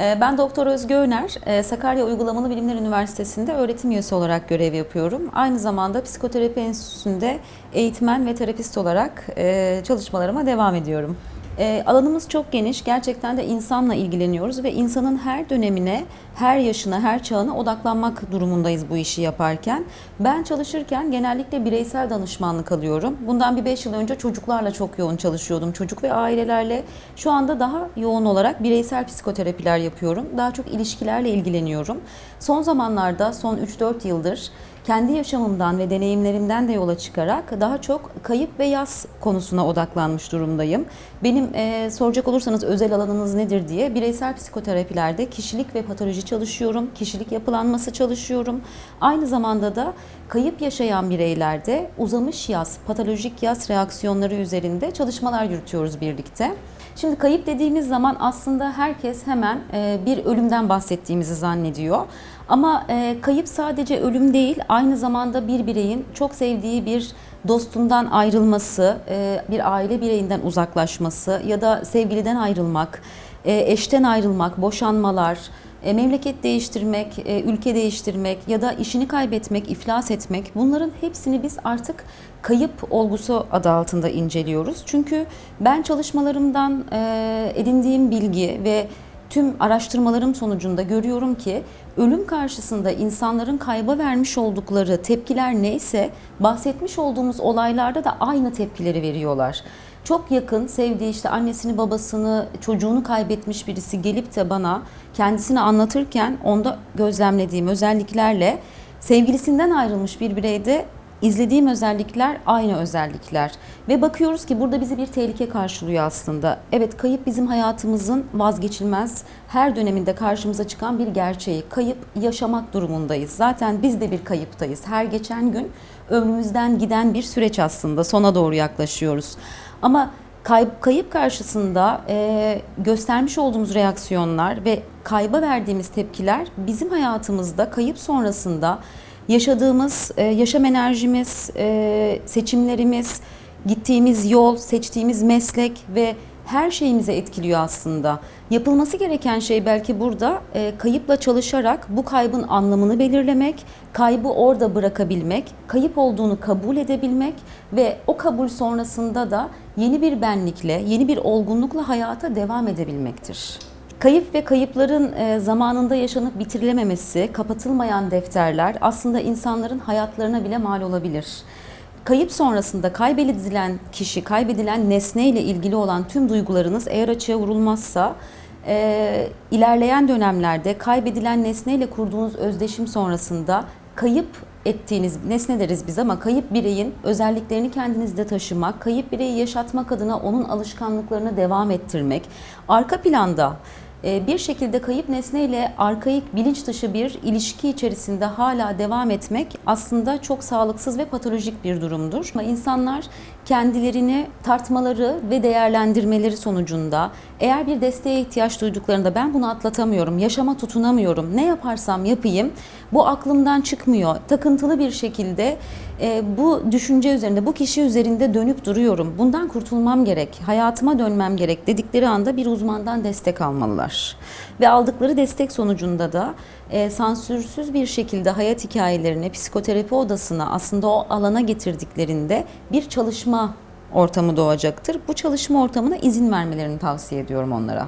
Ee, Ben Doktor Özgü Öner, e, Sakarya Uygulamalı Bilimler Üniversitesi'nde öğretim üyesi olarak görev yapıyorum. Aynı zamanda Psikoterapi Enstitüsü'nde eğitmen ve terapist olarak e, çalışmalarıma devam ediyorum. E, Alanımız çok geniş, gerçekten de insanla ilgileniyoruz ve insanın her dönemine, her yaşına, her çağına odaklanmak durumundayız bu işi yaparken. Ben çalışırken genellikle bireysel danışmanlık alıyorum. Bundan bir 5 yıl önce çocuklarla çok yoğun çalışıyordum, çocuk ve ailelerle. Şu anda daha yoğun olarak bireysel psikoterapiler yapıyorum. Daha çok ilişkilerle ilgileniyorum. Son zamanlarda, son 3-4 yıldır kendi yaşamımdan ve deneyimlerimden de yola çıkarak daha çok kayıp ve yas konusuna odaklanmış durumdayım. Benim e, soracak olursanız özel alanınız nedir diye bireysel psikoterapilerde kişilik ve patoloji çalışıyorum, kişilik yapılanması çalışıyorum. Aynı zamanda da kayıp yaşayan bireylerde uzamış yas, patolojik yas reaksiyonları üzerinde çalışmalar yürütüyoruz birlikte. Şimdi kayıp dediğimiz zaman aslında herkes hemen e, bir ölümden bahsettiğimizi zannediyor. Ama e, kayıp sadece ölüm değil, aynı zamanda bir bireyin çok sevdiği bir dostundan ayrılması, e, bir aile bireyinden uzaklaşması ya da sevgiliden ayrılmak, e, eşten ayrılmak, boşanmalar, e, memleket değiştirmek, ülke değiştirmek ya da işini kaybetmek, iflas etmek bunların hepsini biz artık kayıp olgusu adı altında inceliyoruz. Çünkü ben çalışmalarımdan edindiğim bilgi ve tüm araştırmalarım sonucunda görüyorum ki ölüm karşısında insanların kayba vermiş oldukları tepkiler neyse bahsetmiş olduğumuz olaylarda da aynı tepkileri veriyorlar. Çok yakın sevdiği işte annesini babasını çocuğunu kaybetmiş birisi gelip de bana kendisini anlatırken onda gözlemlediğim özelliklerle sevgilisinden ayrılmış bir bireyde izlediğim özellikler aynı özellikler ve bakıyoruz ki burada bizi bir tehlike karşılıyor aslında. Evet kayıp bizim hayatımızın vazgeçilmez her döneminde karşımıza çıkan bir gerçeği. Kayıp yaşamak durumundayız. Zaten biz de bir kayıptayız. Her geçen gün ömrümüzden giden bir süreç aslında. Sona doğru yaklaşıyoruz. Ama kayıp, kayıp karşısında e, göstermiş olduğumuz reaksiyonlar ve kayba verdiğimiz tepkiler bizim hayatımızda kayıp sonrasında yaşadığımız e, yaşam enerjimiz, e, seçimlerimiz, gittiğimiz yol, seçtiğimiz meslek ve her şeyimize etkiliyor aslında. Yapılması gereken şey belki burada e, kayıpla çalışarak bu kaybın anlamını belirlemek, kaybı orada bırakabilmek, kayıp olduğunu kabul edebilmek ve o kabul sonrasında da yeni bir benlikle, yeni bir olgunlukla hayata devam edebilmektir. Kayıp ve kayıpların e, zamanında yaşanıp bitirilememesi, kapatılmayan defterler aslında insanların hayatlarına bile mal olabilir. Kayıp sonrasında kaybedilen kişi, kaybedilen nesne ile ilgili olan tüm duygularınız eğer açığa vurulmazsa e, ilerleyen dönemlerde kaybedilen nesne ile kurduğunuz özdeşim sonrasında kayıp ettiğiniz nesne deriz biz ama kayıp bireyin özelliklerini kendinizde taşımak, kayıp bireyi yaşatmak adına onun alışkanlıklarını devam ettirmek, arka planda bir şekilde kayıp nesneyle arkaik bilinç dışı bir ilişki içerisinde hala devam etmek aslında çok sağlıksız ve patolojik bir durumdur. Ama insanlar kendilerini tartmaları ve değerlendirmeleri sonucunda eğer bir desteğe ihtiyaç duyduklarında ben bunu atlatamıyorum, yaşama tutunamıyorum, ne yaparsam yapayım bu aklımdan çıkmıyor. Takıntılı bir şekilde e, bu düşünce üzerinde, bu kişi üzerinde dönüp duruyorum. Bundan kurtulmam gerek, hayatıma dönmem gerek dedikleri anda bir uzmandan destek almalılar. Ve aldıkları destek sonucunda da e, sansürsüz bir şekilde hayat hikayelerini psikoterapi odasına aslında o alana getirdiklerinde bir çalışma ortamı doğacaktır. Bu çalışma ortamına izin vermelerini tavsiye ediyorum onlara.